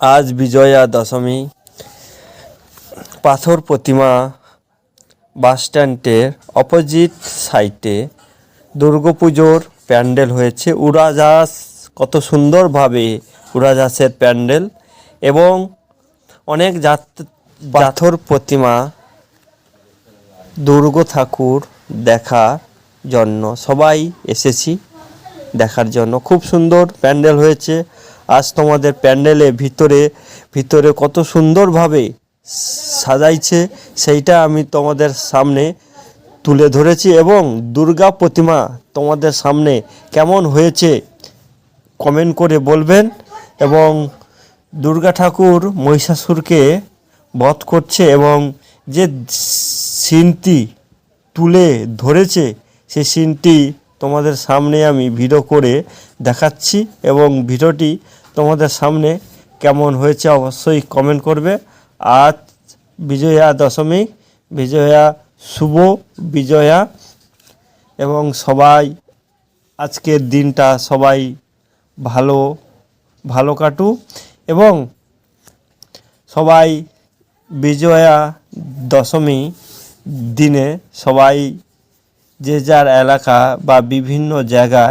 আজ বিজয়া দশমী। পাথর প্রতিমা বাসস্ট্যান্ডের অপোজিট সাইডে দুর্গাপুজোর প্যান্ডেল হয়েছে। উড়াজাহাজ, কত সুন্দরভাবে উড়াজাহাজের প্যান্ডেল এবং অনেক জাত, পাথর প্রতিমা দুর্গা ঠাকুর দেখার জন্য, সবাই এসেছি দেখার জন্য। খুব সুন্দর প্যান্ডেল হয়েছে। আজ তোমাদের প্যান্ডেলে ভিতরে ভিতরে কত সুন্দরভাবে সাজাইছে, সেইটা আমি তোমাদের সামনে তুলে ধরেছি এবং দুর্গা প্রতিমা তোমাদের সামনে কেমন হয়েছে কমেন্ট করে বলবেন এবং দুর্গা ঠাকুর মহিষাসুরকে বধ করছে এবং যে সিনটি তুলে ধরেছে, সেই সিনটি তোমাদের সামনে আমি ভিডিও করে দেখাচ্ছি এবং ভিডিওটি তোমাদের সামনে কেমন হয়েছে অবশ্যই কমেন্ট করবে। আজ বিজয়া দশমী, বিজয়া শুভ বিজয়া এবং সবাই আজকের দিনটা সবাই ভালো ভালো কাটু এবং সবাই বিজয়া দশমী দিনে সবাই যে যার এলাকা বা বিভিন্ন জায়গায়